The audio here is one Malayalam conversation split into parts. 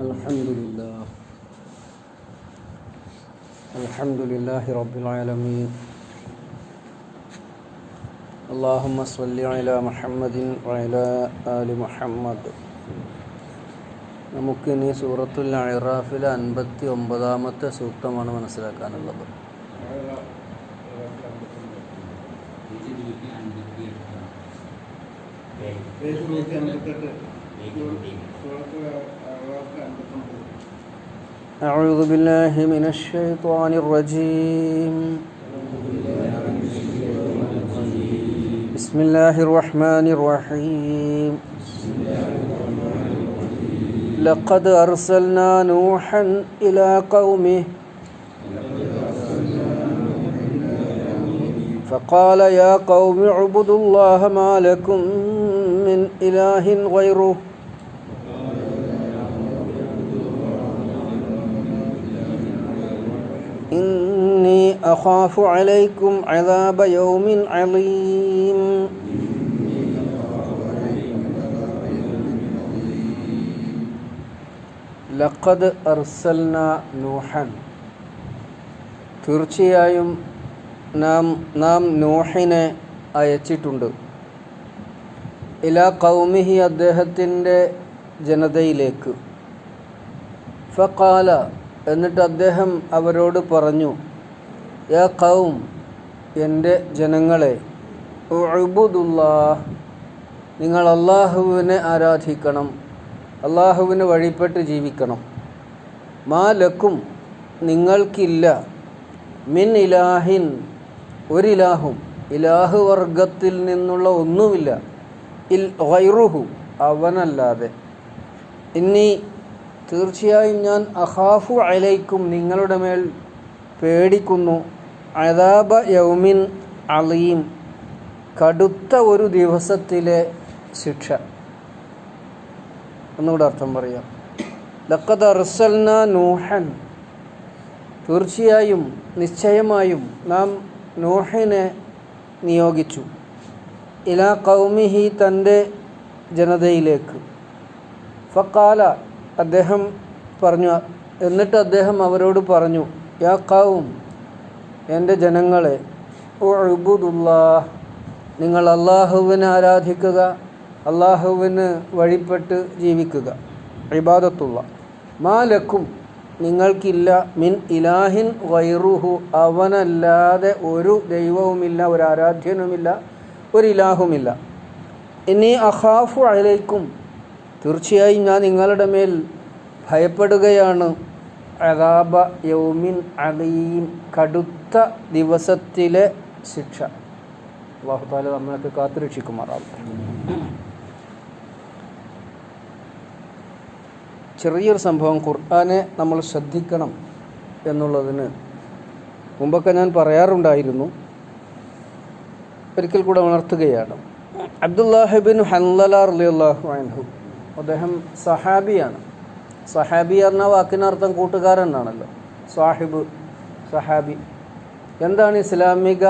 الحمد لله الحمد لله رب العالمين اللهم صل على محمد وعلى آل محمد നമുക്കിനി സൂറത്തുൽ അറാഫിലെ അൻപത്തി ഒമ്പതാമത്തെ സൂക്തമാണ് മനസ്സിലാക്കാനുള്ളത് أعوذ بالله من الشيطان الرجيم. بسم الله الرحمن الرحيم. لقد أرسلنا نوحا إلى قومه فقال يا قوم اعبدوا الله ما لكم من إله غيره. إني أخاف عليكم عذاب يوم عظيم ലഖദ് അർസൽന നൂഹൻ തീർച്ചയായും നാം നാം നൂഹിനെ അയച്ചിട്ടുണ്ട് ഇലാ കൗമിഹി അദ്ദേഹത്തിൻ്റെ ജനതയിലേക്ക് ഫക്കാല എന്നിട്ട് അദ്ദേഹം അവരോട് പറഞ്ഞു യാ കൗം എന്റെ ജനങ്ങളെ ഉഴുബുദുല്ലാ നിങ്ങൾ അള്ളാഹുവിനെ ആരാധിക്കണം അള്ളാഹുവിന് വഴിപ്പെട്ട് ജീവിക്കണം. മാ ലക്കും നിങ്ങൾക്കില്ല. മിൻ ഇലാഹിൻ ഒരിലാഹും ഇലാഹു വർഗത്തിൽ നിന്നുള്ള ഒന്നുമില്ല. ഇൽ വൈറുഹു അവനല്ലാതെ. ഇനി തീർച്ചയായും ഞാൻ അഹാഫു അലൈക്കും നിങ്ങളുടെ മേൽ പേടിക്കുന്നു. അതാബ യൗമിൻ അലീം. കടുത്ത ഒരു ദിവസത്തിലെ ശിക്ഷ. ഒന്നുകൂടെ അർത്ഥം പറയാം. ലക്കത് അർസൽന നൂഹൻ. തീർച്ചയായും നിശ്ചയമായും നാം നൂഹിനെ നിയോഗിച്ചു. ഇലാ കൗമിഹി തന്റെ ജനതയിലേക്ക്. ഫക്കാല അദ്ദേഹം പറഞ്ഞു എന്നിട്ട് അദ്ദേഹം അവരോട് പറഞ്ഞു യാ കാവും എന്റെ ജനങ്ങളെ ഉബുദുല്ലാ നിങ്ങൾ അള്ളാഹുവിനെ ആരാധിക്കുക അള്ളാഹുവിന് വഴിപ്പെട്ട് ജീവിക്കുക. ഇബാദത്തുള്ള മാലക്കും നിങ്ങൾക്കില്ല മിൻ ഇലാഹിൻ വൈറുഹു അവനല്ലാതെ ഒരു ദൈവവുമില്ല ഒരു ആരാധ്യനുമില്ല ഒരു ഇലാഹുമില്ല. ഇനി അഹാഫു അലൈക്കും തീർച്ചയായും ഞാൻ നിങ്ങളുടെ മേൽ ഭയപ്പെടുകയാണ്. അതാബ യൗമിൻ അലീം. കടുത്ത ദിവസത്തിലെ ശിക്ഷ. അള്ളാഹുത്താല നമ്മളൊക്കെ കാത്തുരക്ഷിക്കുമാറാവട്ടെ ചെറിയൊരു സംഭവം ഖുർആാനെ നമ്മൾ ശ്രദ്ധിക്കണം എന്നുള്ളതിന് മുമ്പൊക്കെ ഞാൻ പറയാറുണ്ടായിരുന്നു. ഒരിക്കൽ കൂടെ ഉണർത്തുകയാണ്. അബ്ദുല്ലാഹിബിൻ ഹൻലാർ അലി അൻഹു അദ്ദേഹം സഹാബിയാണ്. സഹാബി എന്ന വാക്കിനർത്ഥം കൂട്ടുകാരൻ എന്നാണല്ലോ സാഹിബ് സഹാബി. എന്താണ് ഇസ്ലാമിക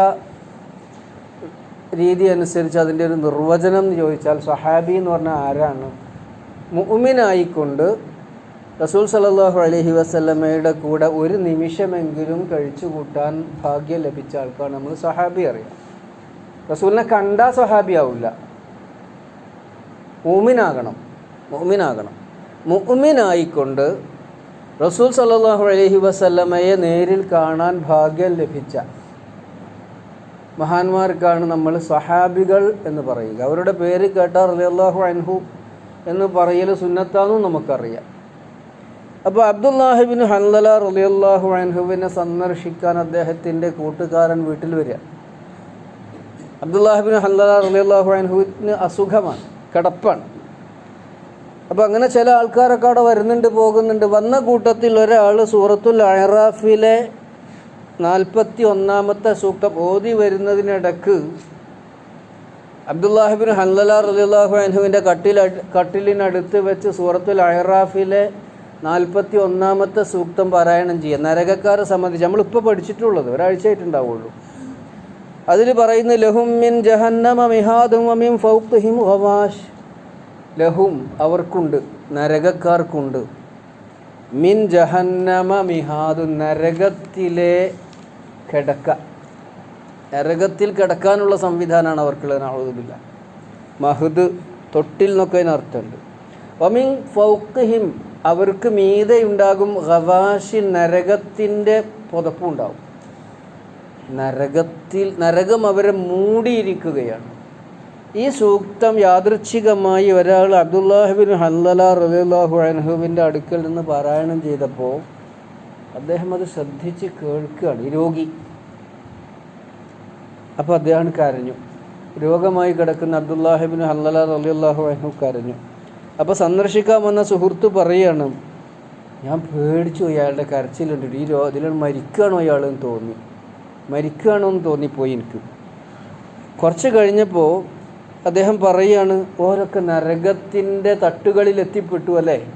രീതി അനുസരിച്ച് അതിന്റെ ഒരു നിർവചനം എന്ന് ചോദിച്ചാൽ സഹാബി എന്ന് പറഞ്ഞാൽ ആരാണ്? മുഅ്മിനായിക്കൊണ്ട് റസൂൽ സലാഹു അലഹി വസ്ലമയുടെ കൂടെ ഒരു നിമിഷമെങ്കിലും കഴിച്ചു കൂട്ടാൻ ഭാഗ്യം ലഭിച്ച ആൾക്കാണ് നമ്മൾ സഹാബി അറിയാം. റസൂലിനെ കണ്ടാൽ സഹാബി ആവില്ല മൂമിനാകണം മുഅ്മിനായിക്കൊണ്ട് റസൂൽ സല്ലാഹു അലഹി വസല്ലമയെ നേരിൽ കാണാൻ ഭാഗ്യം ലഭിച്ച മഹാന്മാർക്കാണ് നമ്മൾ സഹാബികൾ എന്ന് പറയുക. അവരുടെ പേര് കേട്ടാൽ റലിയല്ലാഹു അൻഹു എന്ന് പറയൽ സുന്നത്താന്നും നമുക്കറിയാം. അപ്പോൾ അബ്ദുല്ലാഹിബിൻ ഹൻലല റലിയല്ലാഹു അൻഹുവിനെ സന്ദർശിക്കാൻ അദ്ദേഹത്തിന്റെ കൂട്ടുകാരൻ വീട്ടിൽ വരിക. അബ്ദുല്ലാഹിബിൻ ഹൻലല റലിയല്ലാഹു അൻഹുവിന് അസുഖമാണ് കിടപ്പാണ്. അപ്പോൾ അങ്ങനെ ചില ആൾക്കാരൊക്കെ അവിടെ വരുന്നുണ്ട് പോകുന്നുണ്ട്. വന്ന കൂട്ടത്തിൽ ഒരാൾ സൂറത്തുൽ അഹ്റാഫിലെ നാൽപ്പത്തി ഒന്നാമത്തെ സൂക്തം ഓതി വരുന്നതിനിടക്ക് അബ്ദുല്ലാഹിബിൻ ഹൻലല റലിയല്ലാഹു അൻഹുവിന്റെ കട്ടിൽ കട്ടിലിനടുത്ത് വെച്ച് സൂറത്തുൽ അഹ്റാഫിലെ നാൽപ്പത്തി ഒന്നാമത്തെ സൂക്തം പാരായണം ചെയ്യുക. നരകക്കാരെ സംബന്ധിച്ച് നമ്മളിപ്പോൾ പഠിച്ചിട്ടുള്ളത് ഒരാഴ്ചയായിട്ടുണ്ടാവുള്ളൂ. അതിൽ പറയുന്ന ലഹും മിൻ ജഹന്നമ മിഹാദും ഹവാഷ് ലഹും അവർക്കുണ്ട് നരകക്കാർക്കുണ്ട്. മിൻ ജഹന്നമ മിഹാദു നരകത്തിലെ കിടക്ക. നരകത്തിൽ കിടക്കാനുള്ള സംവിധാനമാണ് അവർക്കുള്ളത് നാളുദില്ല മഹദ് തൊട്ടിൽ എന്നൊക്കെ അതിനർത്ഥമുണ്ട് ഒമിൻ ഫൗക്കിഹിം അവർക്ക് മീതെ ഉണ്ടാകും ഗവാഷി നരകത്തിന്റെ പുതപ്പുണ്ടാവും നരകത്തിൽ നരകം അവരെ മൂടിയിരിക്കുകയാണ്. ഈ സൂക്തം യാദൃച്ഛികമായി ഒരാൾ അബ്ദുല്ലാഹിബിൻ ഹല്ലല റലിയാഹു അനഹുവിന്റെ അടുക്കൽ നിന്ന് പാരായണം ചെയ്തപ്പോൾ അദ്ദേഹം അത് ശ്രദ്ധിച്ച് കേൾക്കുകയാണ്. ഈ രോഗി. അപ്പോൾ അദ്ദേഹം കരഞ്ഞു. രോഗമായി കിടക്കുന്ന അബ്ദുല്ലാഹിബിൻ ഹല്ലല റലിയാഹു അനഹു കരഞ്ഞു. അപ്പോൾ സന്ദർശിക്കാൻ വന്ന സുഹൃത്ത് പറയാണ് ഞാൻ പേടിച്ചു അയാളുടെ കരച്ചിലുണ്ട്. ഈ രോ ഇതിൽ മരിക്കുകയാണോ അയാളെന്ന് തോന്നി. മരിക്കുകയാണോ എന്ന് തോന്നിപ്പോയി എനിക്ക്. കുറച്ച് കഴിഞ്ഞപ്പോൾ അദ്ദേഹം പറയാണ് ഓരൊക്കെ നരകത്തിന്റെ തട്ടുകളിൽ എത്തിപ്പെട്ടു അല്ലേ?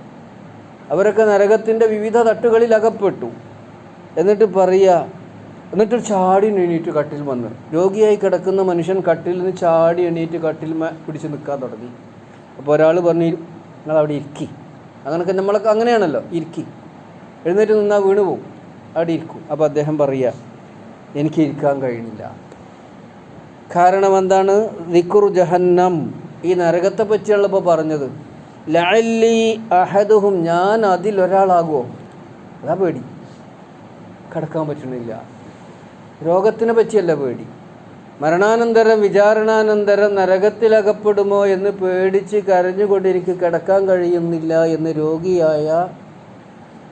അവരൊക്കെ നരകത്തിന്റെ വിവിധ തട്ടുകളിൽ അകപ്പെട്ടു. എന്നിട്ട് പറയുക എന്നിട്ട് ചാടി എണീറ്റ് കട്ടിൽ വന്ന്. രോഗിയായി കിടക്കുന്ന മനുഷ്യൻ കട്ടിൽ നിന്ന് ചാടി എണീറ്റ് കട്ടിൽ പിടിച്ച് നിൽക്കാൻ തുടങ്ങി. അപ്പോൾ ഒരാൾ പറഞ്ഞു നിങ്ങൾ അവിടെ ഇരിക്കി. അങ്ങനെയൊക്കെ നമ്മളൊക്കെ അങ്ങനെയാണല്ലോ ഇരിക്കി. എഴുന്നേറ്റ് നിന്നാൽ വീണ് പോകും അവിടെ ഇരിക്കും. അപ്പോൾ അദ്ദേഹം പറയുക എനിക്ക് ഇരിക്കാൻ കഴിയുന്നില്ല. കാരണം എന്താണ് ദിക്കുർ ജഹന്നം. ഈ നരകത്തെ പറ്റിയുള്ള ഇപ്പോൾ പറഞ്ഞത്. ലഅല്ലി അഹദുഹും ഞാൻ അതിലൊരാളാകുമോ അതാ പേടി. കടക്കാൻ പറ്റണില്ല രോഗത്തിനെ പറ്റിയല്ല പേടി. മരണാനന്തരം വിചാരണാനന്തരം നരകത്തിലകപ്പെടുമോ എന്ന് പേടിച്ച് കരഞ്ഞുകൊണ്ട് എനിക്ക് കിടക്കാൻ കഴിയുന്നില്ല എന്ന് രോഗിയായ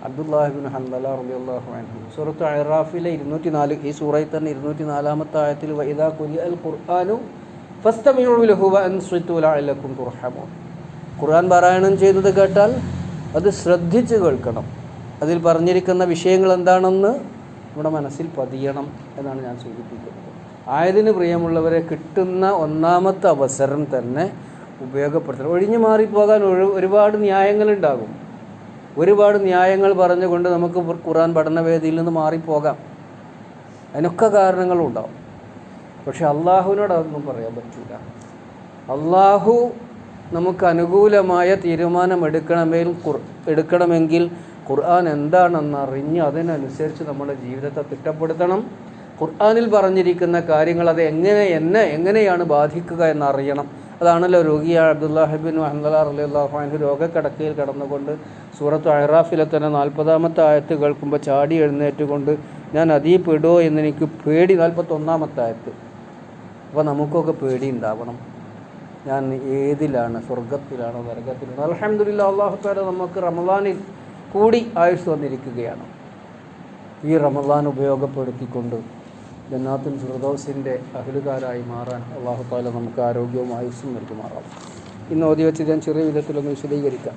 അബ്ദുല്ലാഹിബിൻ ഹംബല റളിയല്ലാഹു അൻഹു. സൂറത്ത് അഹ്റാഫിലെ ഇരുന്നൂറ്റി നാല് ഈ സൂറയിൽ തന്നെ ഇരുന്നൂറ്റി നാലാമത്തെ ആയത്തിൽ വൈദാ കുലി അൽ ഖുർആാനു ഫസ്തമിഉ ലഹു വഅൻസിതു ലഅല്ലക്കും തുർഹമൂൻ. ഖുർആൻ പാരായണം ചെയ്തത് കേട്ടാൽ അത് ശ്രദ്ധിച്ച് കേൾക്കണം. അതിൽ പറഞ്ഞിരിക്കുന്ന വിഷയങ്ങൾ എന്താണെന്ന് നമ്മുടെ മനസ്സിൽ പതിയണം എന്നാണ് ഞാൻ സൂചിപ്പിക്കുന്നത്. ആയതിന് പ്രിയമുള്ളവരെ കിട്ടുന്ന ഒന്നാമത്തെ അവസരം തന്നെ ഉപയോഗപ്പെടുത്തണം. ഒഴിഞ്ഞു മാറിപ്പോകാൻ ഒരു ഒരുപാട് ന്യായങ്ങളുണ്ടാകും. ഒരുപാട് ന്യായങ്ങൾ പറഞ്ഞുകൊണ്ട് നമുക്ക് ഖുറാൻ പഠനവേദിയിൽ നിന്ന് മാറിപ്പോകാം. അതിനൊക്കെ കാരണങ്ങളും ഉണ്ടാവും. പക്ഷെ അള്ളാഹുവിനോട് അതൊന്നും പറയാൻ പറ്റില്ല അള്ളാഹു നമുക്ക് അനുകൂലമായ തീരുമാനം എടുക്കണമെങ്കിൽ ഖുർ എടുക്കണമെങ്കിൽ ഖുർആൻ എന്താണെന്ന് അറിഞ്ഞ് അതിനനുസരിച്ച് നമ്മുടെ ജീവിതത്തെ തിട്ടപ്പെടുത്തണം. ഖുർആാനിൽ പറഞ്ഞിരിക്കുന്ന കാര്യങ്ങൾ അത് എങ്ങനെ എന്നെ എങ്ങനെയാണ് ബാധിക്കുക എന്നറിയണം. അതാണല്ലോ രോഗിയ അബ്ദുല്ലാഹിബിൻ അഹമ്മദ് അള്ളാഹു അൻഹു രോഗക്കിടക്കയിൽ കടന്നുകൊണ്ട് സൂറത്ത് അഹ്റാഫിലെ തന്നെ നാൽപ്പതാമത്തെ ആയത്ത് കേൾക്കുമ്പോൾ ചാടി എഴുന്നേറ്റുകൊണ്ട് ഞാൻ അതീ പെടുമോ എന്നെനിക്ക് പേടി. നാൽപ്പത്തൊന്നാമത്തെ ആയത്ത്. അപ്പോൾ നമുക്കൊക്കെ പേടി ഉണ്ടാവണം. ഞാൻ ഏതിലാണ്? സ്വർഗത്തിലാണോ നരകത്തിലാണോ? അലഹമില്ല അള്ളാഹു താല നമുക്ക് റമദാനിൽ കൂടി ആയുസ് വന്നിരിക്കുകയാണ്. ഈ റമദാൻ ഉപയോഗപ്പെടുത്തിക്കൊണ്ട് ജന്നാത്തുൽ ഫിറദോസിന്റെ അഹിലുകാരായി മാറാൻ അള്ളാഹു താല നമുക്ക് ആരോഗ്യവും ആയുസ്സും നൽകുമാറാം ഇന്ന് ഓതി വെച്ച് ഞാൻ ചെറിയ വിധത്തിലൊന്ന് വിശദീകരിക്കാം.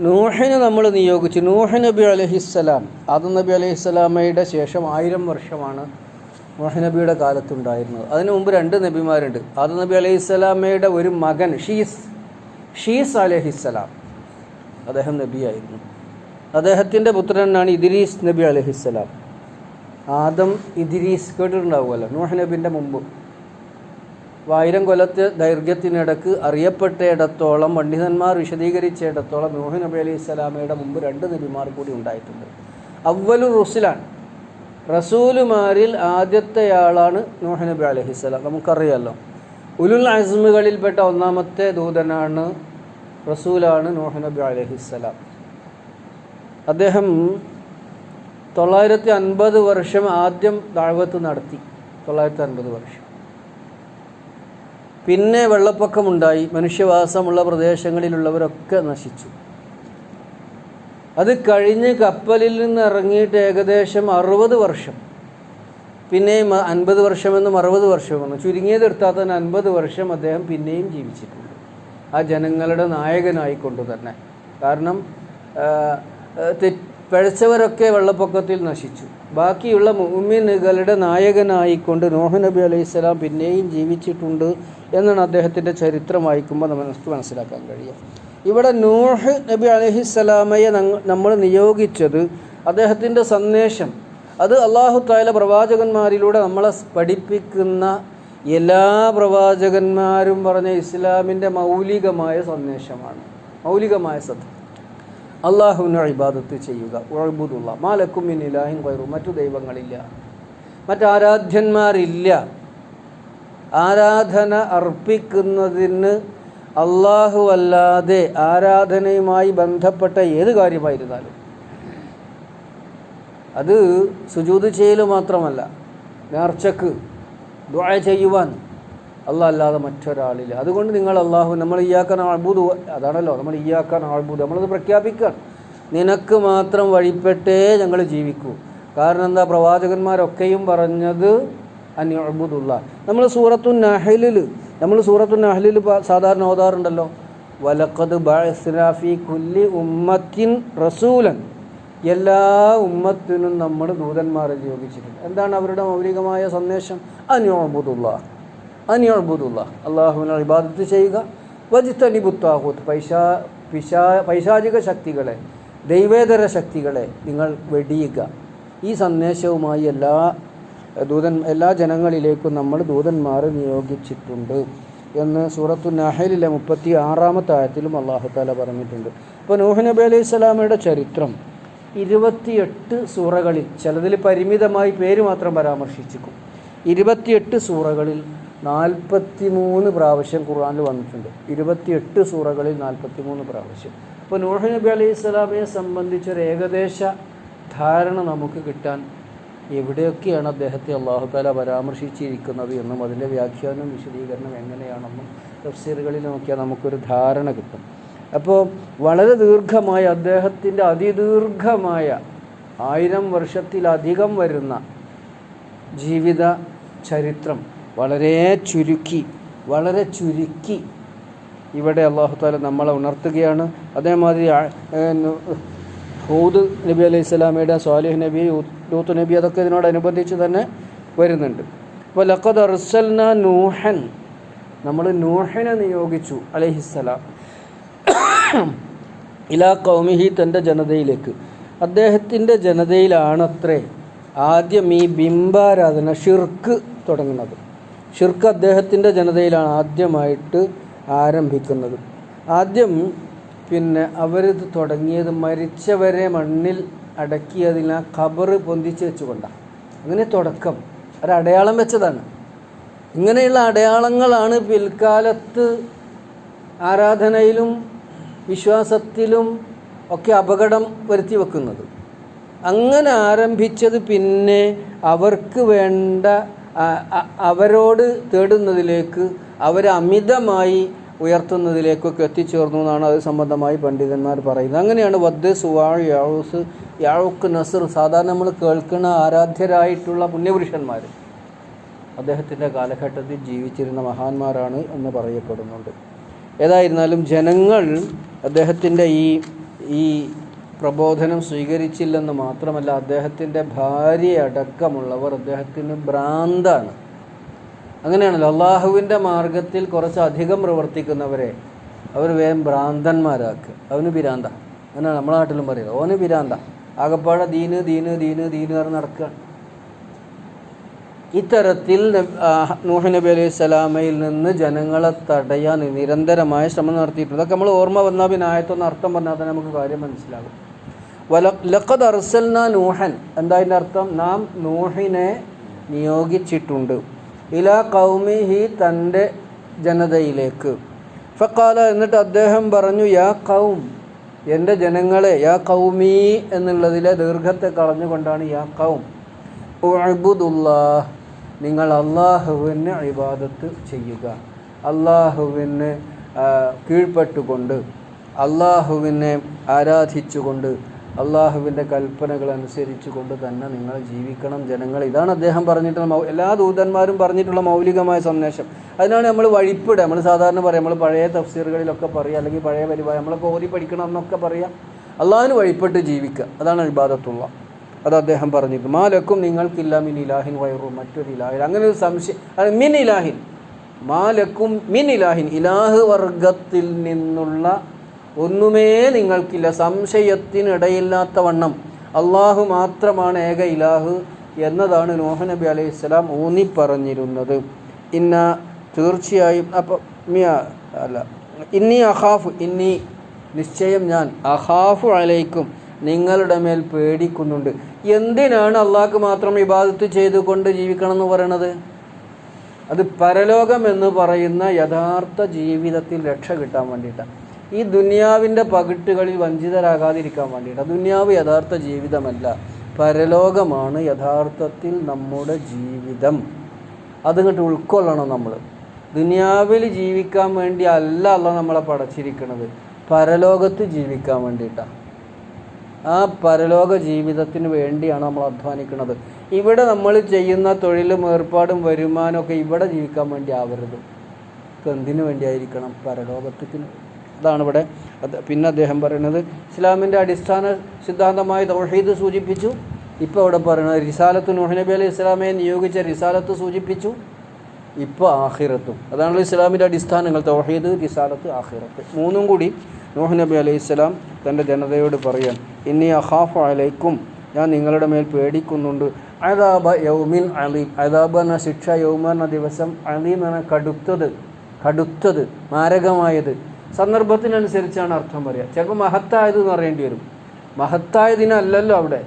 നൂഹിന് നമ്മൾ നിയോഗിച്ചു. നൂഹ് നബി അലഹിസ്സലാം. ആദം നബി അലഹിസ്സലാമയുടെ ശേഷം ആയിരം വർഷമാണ് നൂഹ് നബിയുടെ കാലത്തുണ്ടായിരുന്നത്. അതിനു മുമ്പ് രണ്ട് നബിമാരുണ്ട്. ആദം നബി അലഹിസ്സലാമയുടെ ഒരു മകൻ ഷീസ്. ഷീസ് അലഹിസ്സലാം. അദ്ദേഹം നബിയായിരുന്നു. അദ്ദേഹത്തിന്റെ പുത്രനാണ് ഇദ്രീസ് നബി അലഹിസ്സലാം. ആദം ഇതിരീസ് കേട്ടിട്ടുണ്ടാവുമല്ലോ. നൂഹ് നബിന്റെ മുമ്പ്. ആയിരം കൊല്ലത്തെ ദൈർഘ്യത്തിനിടക്ക് അറിയപ്പെട്ടയിടത്തോളം പണ്ഡിതന്മാർ വിശദീകരിച്ചിടത്തോളം നൂഹ് നബി അലൈഹി സ്വലാമയുടെ മുമ്പ് രണ്ട് നബിമാർ കൂടി ഉണ്ടായിട്ടുണ്ട്. അവലു റുസിലാണ്. റസൂലുമാരിൽ ആദ്യത്തെയാളാണ് നൂഹ് നബി അലഹിസ്സലാം നമുക്കറിയാമല്ലോ ഉലുൽ അസ്മുകളിൽപ്പെട്ട ഒന്നാമത്തെ ദൂതനാണ് റസൂലാണ് നൂഹ് നബി അലഹിസ്സലാം അദ്ദേഹം തൊള്ളായിരത്തി അൻപത് വർഷം ആദ്യം ദാഴ്വത്ത് നടത്തി. തൊള്ളായിരത്തി അൻപത് വർഷം. പിന്നെ വെള്ളപ്പൊക്കമുണ്ടായി. മനുഷ്യവാസമുള്ള പ്രദേശങ്ങളിലുള്ളവരൊക്കെ നശിച്ചു. അത് കഴിഞ്ഞ് കപ്പലിൽ നിന്ന് ഇറങ്ങിയിട്ട് ഏകദേശം അറുപത് വർഷം. പിന്നെയും അൻപത് വർഷമെന്നും അറുപത് വർഷമെന്നും. ചുരുങ്ങിയത് എടുത്താൽ തന്നെ അൻപത് വർഷം അദ്ദേഹം പിന്നെയും ജീവിച്ചിട്ടുണ്ട്. ആ ജനങ്ങളുടെ നായകനായിക്കൊണ്ട് തന്നെ. കാരണം പഴച്ചവരൊക്കെ വെള്ളപ്പൊക്കത്തിൽ നശിച്ചു. ബാക്കിയുള്ള മുഅ്മിനുകളുടെ നായകനായിക്കൊണ്ട് നോഹ നബി അലൈഹി സ്വലാം പിന്നെയും ജീവിച്ചിട്ടുണ്ട് എന്നാണ് അദ്ദേഹത്തിന്റെ ചരിത്രം വായിക്കുമ്പോൾ നമുക്ക് മനസ്സിലാക്കാൻ കഴിയുക. ഇവിടെ നൂഹ് നബി അലഹിസ്സലാമയെ നമ്മൾ നിയോഗിച്ചത് അദ്ദേഹത്തിന്റെ സന്ദേശം. അത് അള്ളാഹു താല പ്രവാചകന്മാരിലൂടെ നമ്മളെ പഠിപ്പിക്കുന്ന എല്ലാ പ്രവാചകന്മാരും പറഞ്ഞ ഇസ്ലാമിന്റെ മൗലികമായ സന്ദേശമാണ്. മൗലികമായ സത്യം അള്ളാഹുവിനെ ഇബാദത്ത് ചെയ്യുക. ഉഴബുദുള്ള മാലക്കും മിൻ ഇലാഹിൻ വൈറു മറ്റു ദൈവങ്ങളില്ല. മറ്റാരാധ്യന്മാരില്ല. ആരാധന അർപ്പിക്കുന്നതിന് അള്ളാഹു അല്ലാതെ ആരാധനയുമായി ബന്ധപ്പെട്ട ഏത് കാര്യമായിരുന്നാലും. അത് സുജൂത് ചെയ്യൽ മാത്രമല്ല. നേർച്ചക്ക് ദുആ ചെയ്യുവാൻ അള്ളാഹ് അല്ലാതെ മറ്റൊരാളില്ല. അതുകൊണ്ട് നിങ്ങൾ അള്ളാഹു നമ്മൾ ഇയാക്കാൻ ആൾബൂത് അതാണല്ലോ നമ്മൾ ഇയാക്കാൻ ആൾബൂത് നമ്മളത് പ്രഖ്യാപിക്കുക നിനക്ക് മാത്രം വഴിപ്പെട്ടേ ഞങ്ങൾ ജീവിക്കൂ. കാരണം എന്താ? പ്രവാചകന്മാരൊക്കെയും പറഞ്ഞത് അന്യബുദുള്ള നമ്മൾ സൂറത്തു നഹലിൽ നമ്മൾ സൂറത്തു നഹലിൽ സാധാരണ ഓതാറുണ്ടല്ലോ. വലക്കത് ബഅസ്നാഫി കുല്ലി ഉമ്മത്തിൻ റസൂലൻ. എല്ലാ ഉമ്മത്തിനും നമ്മൾ ദൂതന്മാരെ നിയോഗിച്ചിട്ടുണ്ട്. എന്താണ് അവരുടെ മൗലികമായ സന്ദേശം? അന്യോബുദുള്ള അന്യോബുദുള്ള അള്ളാഹുവിനെ ഇബാദത്ത് ചെയ്യുക. വജിത്തനിബുത്താഹൂത്ത് പൈശാ പിശാ പൈശാചിക ശക്തികളെ ദൈവേതര ശക്തികളെ നിങ്ങൾ വെടിയുക. ഈ സന്ദേശവുമായി എല്ലാ ദൂതൻ എല്ലാ ജനങ്ങളിലേക്കും നമ്മൾ ദൂതന്മാരെ നിയോഗിച്ചിട്ടുണ്ട് എന്ന് സൂറത്തു നഹലിലെ മുപ്പത്തി ആറാമത്തെ ആയത്തിലും അള്ളാഹു താല പറഞ്ഞിട്ടുണ്ട്. ഇപ്പോൾ നൂഹ് നബി അലൈഹി സ്വലാമയുടെ ചരിത്രം ഇരുപത്തിയെട്ട് സൂറകളിൽ ചിലതിൽ പരിമിതമായി പേര് മാത്രം പരാമർശിച്ചിരിക്കും. ഇരുപത്തിയെട്ട് സൂറകളിൽ നാൽപ്പത്തി മൂന്ന് പ്രാവശ്യം ഖുർആാനിൽ വന്നിട്ടുണ്ട്. ഇരുപത്തിയെട്ട് സൂറകളിൽ നാൽപ്പത്തി മൂന്ന് പ്രാവശ്യം. അപ്പോൾ നൂഹ് നബി അലൈഹി സ്വലാമയെ സംബന്ധിച്ചൊരു ഏകദേശ ധാരണ നമുക്ക് കിട്ടാൻ എവിടെയൊക്കെയാണ് അദ്ദേഹത്തെ അള്ളാഹു താല പരാമർശിച്ചിരിക്കുന്നത് എന്നും അതിന്റെ വ്യാഖ്യാനവും വിശദീകരണം എങ്ങനെയാണെന്നും തഫ്സീറുകളിൽ നോക്കിയാൽ നമുക്കൊരു ധാരണ കിട്ടും. അപ്പോൾ വളരെ ദീർഘമായ അദ്ദേഹത്തിന്റെ അതിദീർഘമായ ആയിരം വർഷത്തിലധികം വരുന്ന ജീവിത ചരിത്രം വളരെ ചുരുക്കി വളരെ ചുരുക്കി ഇവിടെ അള്ളാഹു താല നമ്മളെ ഉണർത്തുകയാണ്. അതേമാതിരി ഹൂദ് നബി അലൈഹി സ്വലാമയുടെ സ്വാലിഹ് നബി ലൂത്ത് നബി അതൊക്കെ ഇതിനോടനുബന്ധിച്ച് തന്നെ വരുന്നുണ്ട്. അപ്പോൾ ലഖദ് അർസൽന നൂഹൻ നമ്മൾ നൂഹനെ നിയോഗിച്ചു അലൈഹിസ്സലാം ഇലാ കൗമിഹി തന്റെ ജനതയിലേക്ക്. അദ്ദേഹത്തിന്റെ ജനതയിലാണത്രേ ആദ്യം ഈ ബിംബാരാധന ഷിർക്ക് തുടങ്ങുന്നത്. ഷിർക്ക് അദ്ദേഹത്തിന്റെ ജനതയിലാണ് ആദ്യമായിട്ട് ആരംഭിക്കുന്നത്. ആദ്യം പിന്നെ അവരിത് തുടങ്ങിയത് മരിച്ചവരെ മണ്ണിൽ അടക്കിയതിൽ ആ ഖബറ് പൊന്തിച്ച് വെച്ചുകൊണ്ടാണ്. അങ്ങനെ തുടക്കം. ഒരടയാളം വെച്ചതാണ്. ഇങ്ങനെയുള്ള അടയാളങ്ങളാണ് പിൽക്കാലത്ത് ആരാധനയിലും വിശ്വാസത്തിലും ഒക്കെ അപകടം വരുത്തി വെക്കുന്നത്. അങ്ങനെ ആരംഭിച്ചത് പിന്നെ അവർക്ക് വേണ്ട അവരോട് തേടുന്നതിലേക്ക് അവരെ അമിതമായി ഉയർത്തുന്നതിലേക്കൊക്കെ എത്തിച്ചേർന്നു എന്നാണ് അത് സംബന്ധമായി പണ്ഡിതന്മാർ പറയുന്നത്. അങ്ങനെയാണ് വദ്ദ് സുവാഴ് യാഴൂസ് യാഴുക്ക് നസർ സാധാരണ നമ്മൾ കേൾക്കുന്ന ആരാധ്യരായിട്ടുള്ള പുണ്യപുരുഷന്മാർ. അദ്ദേഹത്തിന്റെ കാലഘട്ടത്തിൽ ജീവിച്ചിരുന്ന മഹാന്മാരാണ് എന്ന് പറയപ്പെടുന്നുണ്ട്. ഏതായിരുന്നാലും ജനങ്ങൾ അദ്ദേഹത്തിന്റെ ഈ ഈ പ്രബോധനം സ്വീകരിച്ചില്ലെന്ന് മാത്രമല്ല അദ്ദേഹത്തിന്റെ ഭാര്യ അടക്കമുള്ളവർ അദ്ദേഹത്തിന് ഭ്രാന്താണ്. അങ്ങനെയാണല്ലോ അള്ളാഹുവിന്റെ മാർഗത്തിൽ കുറച്ചധികം പ്രവർത്തിക്കുന്നവരെ അവർ വേഗം ഭ്രാന്തന്മാരാക്കുക അവന് പിരാന്ത അങ്ങനെയാണ് നമ്മളെ നാട്ടിലും പറയുന്നത്. ഓന് പിരാന്ത ആകപ്പാടെ ദീന് ദീന് ദീന് ദീന് പറഞ്ഞ് നടക്കുക. ഇത്തരത്തിൽ നൂഹ് നബി അലൈഹി സ്വലാമയിൽ നിന്ന് ജനങ്ങളെ തടയാൻ നിരന്തരമായ ശ്രമം നടത്തിയിട്ടുണ്ട്. അതൊക്കെ നമ്മൾ ഓർമ്മ വന്നാൽ പിന്നെ ആയത്തൊന്ന് അർത്ഥം പറഞ്ഞാൽ തന്നെ നമുക്ക് കാര്യം മനസ്സിലാകും. ലഖദ് നൂഹൻ. എന്താ അതിന്റെ അർത്ഥം? നാം നൂഹിനെ നിയോഗിച്ചിട്ടുണ്ട്. ഇലാ കൗമിഹി തന്റെ ജനതയിലേക്ക്. ഫക്കാല എന്നിട്ട് അദ്ദേഹം പറഞ്ഞു യാ കൗം എന്റെ ജനങ്ങളെ യാ കൗമീ എന്നുള്ളതിലെ ദീർഘത്തെ കളഞ്ഞുകൊണ്ടാണ് യാ കൗം ഉഅ്ബുദുല്ലാ നിങ്ങൾ അള്ളാഹുവിന് ഇബാദത്ത് ചെയ്യുക. അള്ളാഹുവിന് കീഴ്പ്പെട്ടുകൊണ്ട്. അള്ളാഹുവിനെ ആരാധിച്ചുകൊണ്ട്. അള്ളാഹുവിന്റെ കൽപ്പനകൾ അനുസരിച്ചുകൊണ്ട് തന്നെ നിങ്ങൾ ജീവിക്കണം ജനങ്ങൾ ഇതാണ് അദ്ദേഹം പറഞ്ഞിട്ടുള്ള എല്ലാ ദൂതന്മാരും പറഞ്ഞിട്ടുള്ള മൗലികമായ സന്ദേശം. അതിനാണ് നമ്മൾ വഴിപ്പിടുക. നമ്മൾ സാധാരണ പറയാം നമ്മൾ പഴയ തഫ്സീറുകളിലൊക്കെ പറയുക അല്ലെങ്കിൽ പഴയ പരിപാടി നമ്മളൊക്കെ ഓരി പഠിക്കണം എന്നൊക്കെ പറയാം. അള്ളാഹിന് വഴിപ്പെട്ട് ജീവിക്കുക. അതാണ് ഇബാദത്തുള്ള. അത് അദ്ദേഹം പറഞ്ഞിട്ട് മാലക്കും നിങ്ങൾക്കില്ല മിൻ ഇലാഹിൻ വയറും മറ്റൊരു ഇലാഹിൻ. അങ്ങനെ ഒരു സംശയം. മിൻ ഇലാഹിൻ. മാലക്കും മിൻ ഇലാഹിൻ. ഇലാഹ് വർഗത്തിൽ നിന്നുള്ള ഒന്നുമേ നിങ്ങൾക്കില്ല സംശയത്തിനിടയില്ലാത്ത വണ്ണം അള്ളാഹു മാത്രമാണ് ഏക ഇലാഹ് എന്നതാണ് നോഹ നബി അലൈഹി സ്വലാം ഊന്നി പറഞ്ഞിരുന്നത് ഇന്ന തീർച്ചയായും അപ്പം മിയ അല്ല ഇന്നി അഹാഫ് ഇന്നി നിശ്ചയം ഞാൻ അഹാഫു അലൈക്കും നിങ്ങളുടെ മേൽ പേടിക്കുന്നുണ്ട്. എന്തിനാണ് അള്ളാഹ്ക്ക് മാത്രം ഇബാദത്ത് ചെയ്തുകൊണ്ട് ജീവിക്കണം എന്ന് പറയണത്? അത് പരലോകം എന്ന് പറയുന്ന യഥാർത്ഥ ജീവിതത്തിൽ രക്ഷ കിട്ടാൻ വേണ്ടിയിട്ടാണ്. ഈ ദുനിയാവിന്റെ പകിട്ടുകളിൽ വഞ്ചിതരാകാതിരിക്കാൻ വേണ്ടിയിട്ട്. ദുനിയാവ് യഥാർത്ഥ ജീവിതമല്ല. പരലോകമാണ് യഥാർത്ഥത്തിൽ നമ്മുടെ ജീവിതം. അതിങ്ങോട്ട് ഉൾക്കൊള്ളണം നമ്മൾ ദുനിയാവിൽ ജീവിക്കാൻ വേണ്ടി അല്ല അല്ല നമ്മളെ പടച്ചിരിക്കുന്നത് പരലോകത്ത് ജീവിക്കാൻ വേണ്ടിയിട്ടാണ് ആ പരലോക ജീവിതത്തിന് വേണ്ടിയാണ് നമ്മൾ അധ്വാനിക്കുന്നത് ഇവിടെ നമ്മൾ ചെയ്യുന്ന തൊഴിലും ഏർപ്പാടും വരുമാനമൊക്കെ ഇവിടെ ജീവിക്കാൻ വേണ്ടി ആവരുത്. എന്തിനു വേണ്ടിയായിരിക്കണം? പരലോകത്തിന്. അതാണ് ഇവിടെ പിന്നെ അദ്ദേഹം പറയുന്നത് ഇസ്ലാമിന്റെ അടിസ്ഥാന സിദ്ധാന്തമായി തൗഹീദ് സൂചിപ്പിച്ചു. ഇപ്പോൾ ഇവിടെ പറയുന്നത് റിസാലത്ത് നൂഹ് നബി അലൈഹി ഇസ്ലാമയെ നിയോഗിച്ച റിസാലത്ത് സൂചിപ്പിച്ചു. ഇപ്പോൾ ആഹിറത്തും അതാണല്ലോ ഇസ്ലാമിന്റെ അടിസ്ഥാനങ്ങൾ തൗഹീദ് റിസാലത്ത് ആഹിറത്ത് മൂന്നും കൂടി നൂഹ് നബി അലൈഹി സ്വലാം തന്റെ ജനതയോട് പറയാൻ ഇനി അഹാഫ് അലൈക്കും ഞാൻ നിങ്ങളുടെ മേൽ പേടിക്കുന്നുണ്ട്. അതാബ യൗമിൻ അലീം. അതാബ് എന്ന ശിക്ഷ യൗമ എന്ന ദിവസം അലീം എന്ന കടുത്തത് കടുത്തത് മാരകമായത് സന്ദർഭത്തിനനുസരിച്ചാണ് അർത്ഥം പറയുക. ചിലപ്പോൾ മഹത്തായത് എന്ന് പറയേണ്ടി വരും. മഹത്തായതിനല്ലല്ലോ അവിടെ.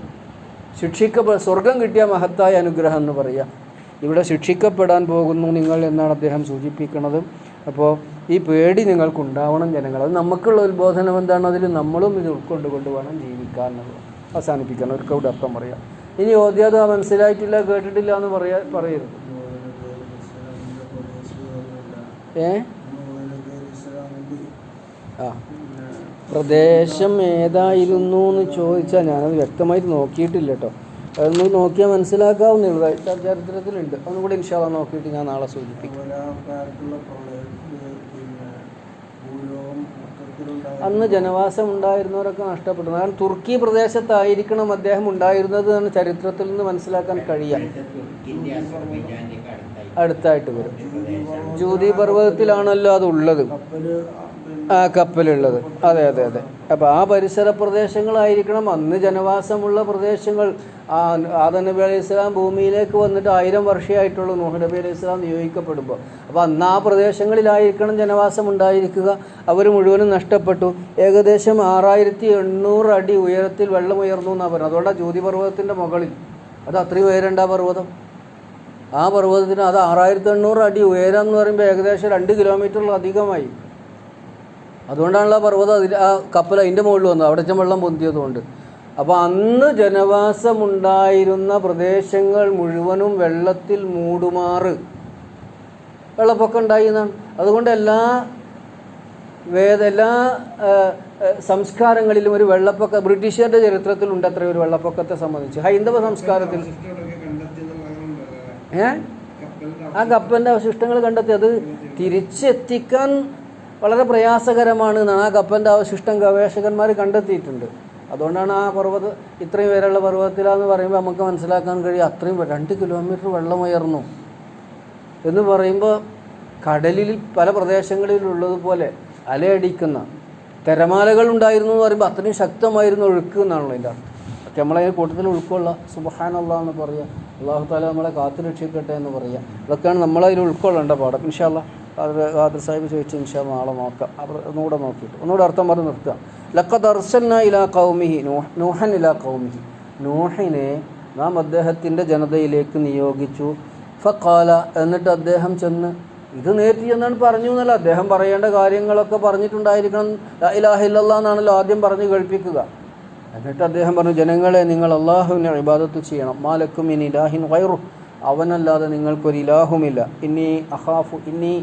ശിക്ഷിക്കപ്പെ സ്വർഗം കിട്ടിയ മഹത്തായ അനുഗ്രഹം എന്ന് പറയുക. ഇവിടെ ശിക്ഷിക്കപ്പെടാൻ പോകുന്നു നിങ്ങൾ എന്നാണ് അദ്ദേഹം സൂചിപ്പിക്കുന്നത്. അപ്പോൾ ഈ പേടി നിങ്ങൾക്കുണ്ടാവണം ജനങ്ങൾ അത് നമുക്കുള്ള ഉത്ബോധനം എന്താണ്? അതിൽ നമ്മളും ഇത് ഉൾക്കൊണ്ടുകൊണ്ട് വേണം ജീവിക്കാൻ എന്നുള്ളത്. അവസാനിപ്പിക്കണം. ഒരു കൂടെ അർത്ഥം പറയാം. ഇനി ഓദ്യാത് മനസ്സിലായിട്ടില്ല കേട്ടിട്ടില്ല എന്ന് പറയാ പറയരുത്. ഏ? പ്രദേശം ഏതായിരുന്നു എന്ന് ചോദിച്ചാൽ ഞാനത് വ്യക്തമായിട്ട് നോക്കിയിട്ടില്ല കേട്ടോ അതൊന്നും നോക്കിയാൽ മനസ്സിലാക്കാവുന്നേ ഉള്ളൂ. ചരിത്രത്തിലുണ്ട്. അതും കൂടി ഇൻഷാല്ല നോക്കിയിട്ട് ഞാൻ നാളെ സൂചിപ്പിക്കും. അന്ന് ജനവാസം ഉണ്ടായിരുന്നവരൊക്കെ നഷ്ടപ്പെട്ടു. കാരണം തുർക്കി പ്രദേശത്തായിരിക്കണം അദ്ദേഹം ഉണ്ടായിരുന്നത് എന്ന് ചരിത്രത്തിൽ നിന്ന് മനസ്സിലാക്കാൻ കഴിയാം. അടുത്തായിട്ട് വരും. ജൂതി പർവതത്തിലാണല്ലോ അത് ഉള്ളത് ആ കപ്പലുള്ളത്. അതെ അതെ അതെ. അപ്പോൾ ആ പരിസര പ്രദേശങ്ങളായിരിക്കണം. അന്ന് ജനവാസമുള്ള പ്രദേശങ്ങൾ. ആദ നബി അലൈഹി സ്വലാം ഭൂമിയിലേക്ക് വന്നിട്ട് ആയിരം വർഷമായിട്ടുള്ളൂ നൂഹ് നബി അലൈഹി സ്വലാം നിയോഗിക്കപ്പെടുമ്പോൾ. അപ്പോൾ അന്ന് ആ പ്രദേശങ്ങളിലായിരിക്കണം ജനവാസം ഉണ്ടായിരിക്കുക. അവർ മുഴുവനും നഷ്ടപ്പെട്ടു. ഏകദേശം ആറായിരത്തി എണ്ണൂറ് അടി ഉയരത്തിൽ വെള്ളം ഉയർന്നു എന്നാണ് പറയുന്നത് ജ്യോതി പർവതത്തിന്റെ മുകളിൽ. അത് അത്രയും ഉയരണ്ട പർവതം? ആ പർവതത്തിന് അത് ആറായിരത്തി എണ്ണൂറ് അടി ഉയരം എന്ന് പറയുമ്പോൾ ഏകദേശം രണ്ട് കിലോമീറ്ററിലധികമായി. അതുകൊണ്ടാണല്ലോ ആ പർവതം അതിൽ ആ കപ്പൽ അതിന്റെ മുകളിൽ വന്നത്. അവിടെ വെള്ളം പൊന്തിയതുകൊണ്ട്. അപ്പോൾ അന്ന് ജനവാസമുണ്ടായിരുന്ന പ്രദേശങ്ങൾ മുഴുവനും വെള്ളത്തിൽ മൂടുമാറ്. വെള്ളപ്പൊക്കം ഉണ്ടായി എന്നാണ്. അതുകൊണ്ട് എല്ലാ വേദ എല്ലാ സംസ്കാരങ്ങളിലും ഒരു വെള്ളപ്പൊക്ക ബ്രിട്ടീഷുകാരുടെ ചരിത്രത്തിലുണ്ട് അത്ര ഒരു വെള്ളപ്പൊക്കത്തെ സംബന്ധിച്ച്. ഹൈന്ദവ സംസ്കാരത്തിൽ. ഏ? ആ കപ്പലിന്റെ അവശിഷ്ടങ്ങൾ കണ്ടെത്തി. അത് തിരിച്ചെത്തിക്കാൻ വളരെ പ്രയാസകരമാണ് എന്നാണ് ആ കപ്പന്റെ അവശിഷ്ടം ഗവേഷകന്മാർ കണ്ടെത്തിയിട്ടുണ്ട്. അതുകൊണ്ടാണ് ആ പർവത ഇത്രയും പേരുള്ള പർവതത്തിലാന്ന് പറയുമ്പോൾ നമുക്ക് മനസ്സിലാക്കാൻ കഴിയും അത്രയും രണ്ട് കിലോമീറ്റർ വെള്ളം ഉയർന്നു എന്ന് പറയുമ്പോൾ കടലിൽ പല പ്രദേശങ്ങളിലുള്ളതുപോലെ അലയടിക്കുന്ന തിരമാലകൾ ഉണ്ടായിരുന്നു എന്ന് പറയുമ്പോൾ അത്രയും ശക്തമായിരുന്നു ഒഴുക്ക് എന്നാണല്ലോ അതിന്റെ അർത്ഥം. ഒക്കെ നമ്മളെ കൂട്ടത്തിൽ ഉൾക്കൊള്ള സുബഹാനല്ല എന്ന് പറയുക അള്ളാഹു താല നമ്മളെ കാത്തു രക്ഷിക്കട്ടെ എന്ന് പറയുക ഇതൊക്കെയാണ് നമ്മളതിൽ ഉൾക്കൊള്ളേണ്ട പാഠം. ഇൻഷാല്ല ഖാദർ സാഹിബ് ചോദിച്ചു ഇൻഷാ നാളെ നോക്കാം. അവർ ഒന്നുകൂടെ നോക്കിയിട്ട് ഒന്നുകൂടെ അർത്ഥം പറഞ്ഞ് നിർത്തുക. ലക്കത് അർസന്ന ഇലാ കൗമിഹി നൂഹ് നൂഹൻ ഇലാ കൗമിഹി നൂഹിനെ നാം അദ്ദേഹത്തിന്റെ ജനതയിലേക്ക് നിയോഗിച്ചു. ഫക്കാല എന്നിട്ട് അദ്ദേഹം ചെന്ന് ഇത് നേരിട്ട് ചെന്നാണ് പറഞ്ഞു എന്നല്ല അദ്ദേഹം പറയേണ്ട കാര്യങ്ങളൊക്കെ പറഞ്ഞിട്ടുണ്ടായിരിക്കണം. ലാ ഇലാഹ ഇല്ലല്ലാ എന്നാണല്ലോ ആദ്യം പറഞ്ഞ് കേൾപ്പിക്കുക. എന്നിട്ട് അദ്ദേഹം പറഞ്ഞു ജനങ്ങളെ നിങ്ങൾ അള്ളാഹുവിനെ ഇബാദത്ത് ചെയ്യണം. മാലക്കും ഇനി ഇലാഹിൻ വൈറു അവനല്ലാതെ നിങ്ങൾക്കൊരു ഇലാഹുമില്ല. ഇനി അഹാഫു ഇനി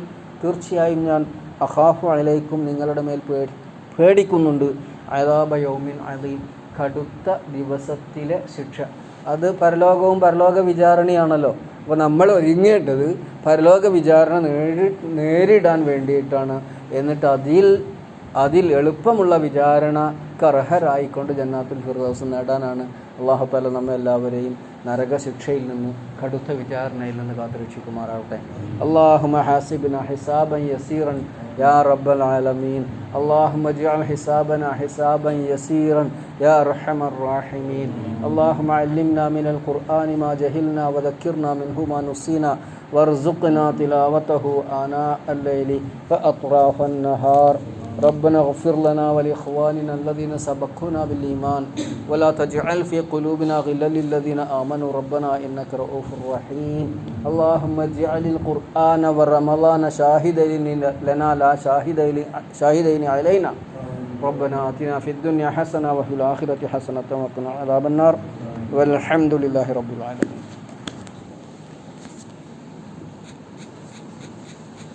തീർച്ചയായും ഞാൻ അഹാഫു അലൈക്കും നിങ്ങളുടെ മേൽ പേടി പേടിക്കുന്നുണ്ട്. അതാബ യൗമിൻ അലീം കടുത്ത ദിവസത്തിലെ ശിക്ഷ. അത് പരലോകവും പരലോക വിചാരണയാണല്ലോ. അപ്പോൾ നമ്മൾ ഒരുങ്ങേണ്ടത് പരലോക വിചാരണ നേരി നേരിടാൻ വേണ്ടിയിട്ടാണ്. എന്നിട്ട് അതിൽ അതിൽ എളുപ്പമുള്ള വിചാരണക്കർഹരായിക്കൊണ്ട് ജന്നാത്തുൽ ഫിർദൗസ് നേടാനാണ്. അള്ളാഹു താല നമ്മെ എല്ലാവരെയും നരകശിക്ഷയിൽ നിന്ന് കടുത്ത വിചാരണയിൽ നിന്ന് കാത്തുരക്ഷിക്കുമാറാവട്ടെ അള്ളാഹുമ ഹാസിബിന ഹിസാബൻ യസീറൻ യാ റബ്ബൽ ആലമീൻ اللهم اجعل حسابنا حسابا يسيرا يا ارحم الراحمين اللهم علمنا من القرآن ما جهلنا وذكرنا منه ما نسينا وارزقنا تلاوته آناء الليل وأطراف النهار ربنا اغفر لنا ولإخواننا الذين سبقونا بالإيمان ولا تجعل في قلوبنا غلا للذين آمنوا. ربنا إنك رؤوف رحيم. اللهم اجعل القرآن ورمضان شاهدين لنا لا شاهدين علينا. ربنا آتنا في الدنيا حسنة وفي الآخرة حسنة وقنا عذاب النار. والحمد لله رب العالمين.